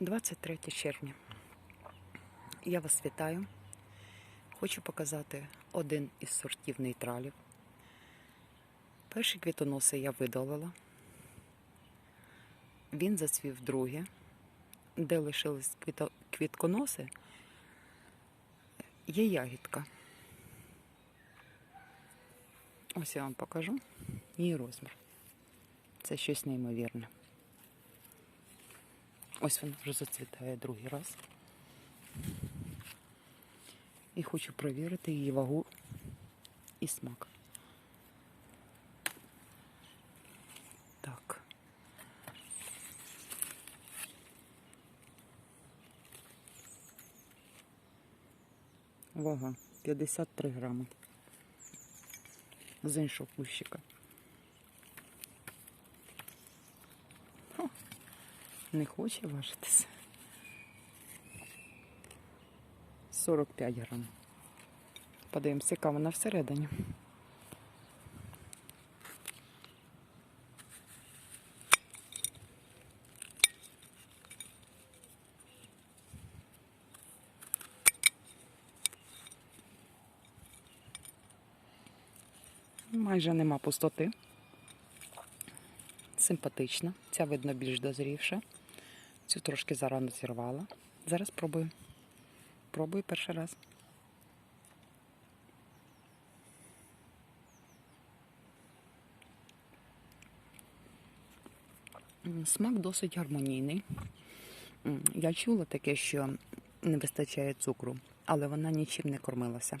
23 червня. Я вас вітаю. Хочу показати один із сортів нейтралів. Перші квітоноси я видалила. Він зацвів друге, де лишились квіто- квітконоси, є ягідка. Ось я вам покажу її розмір. Це щось неймовірне. Ось вона вже зацвітає другий раз. І хочу перевірити її вагу і смак. Так. Вага 53 грами. З іншого кущика. Не хоче важитися. 45 грам. Подивимося, яка вона всередині. Майже нема пустоти. Симпатична. Ця видно більш дозрівша. Цю трошки зарано зірвала. Зараз пробую. Пробую перший раз. Смак досить гармонійний. Я чула таке, що не вистачає цукру, але вона нічим не кормилася.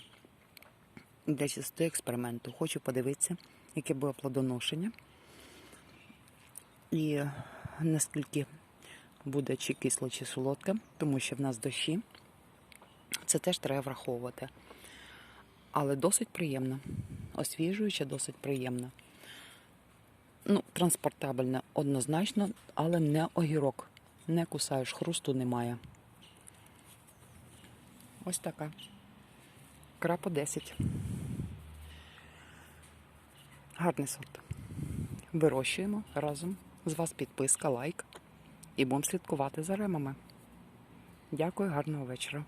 Для чисто експерименту хочу подивитися, яке буде плодоношення. І наскільки буде чи кисло, чи солодке, тому що в нас дощі. Це теж треба враховувати. Але досить приємно. Освіжуюче, досить приємно. Ну, транспортабельне однозначно, але не огірок. Не кусаєш, хрусту немає. Ось така. Крапо 10. Гарний сорт. Вирощуємо разом. З вас підписка, лайк. І будемо слідкувати за ремами. Дякую, гарного вечора.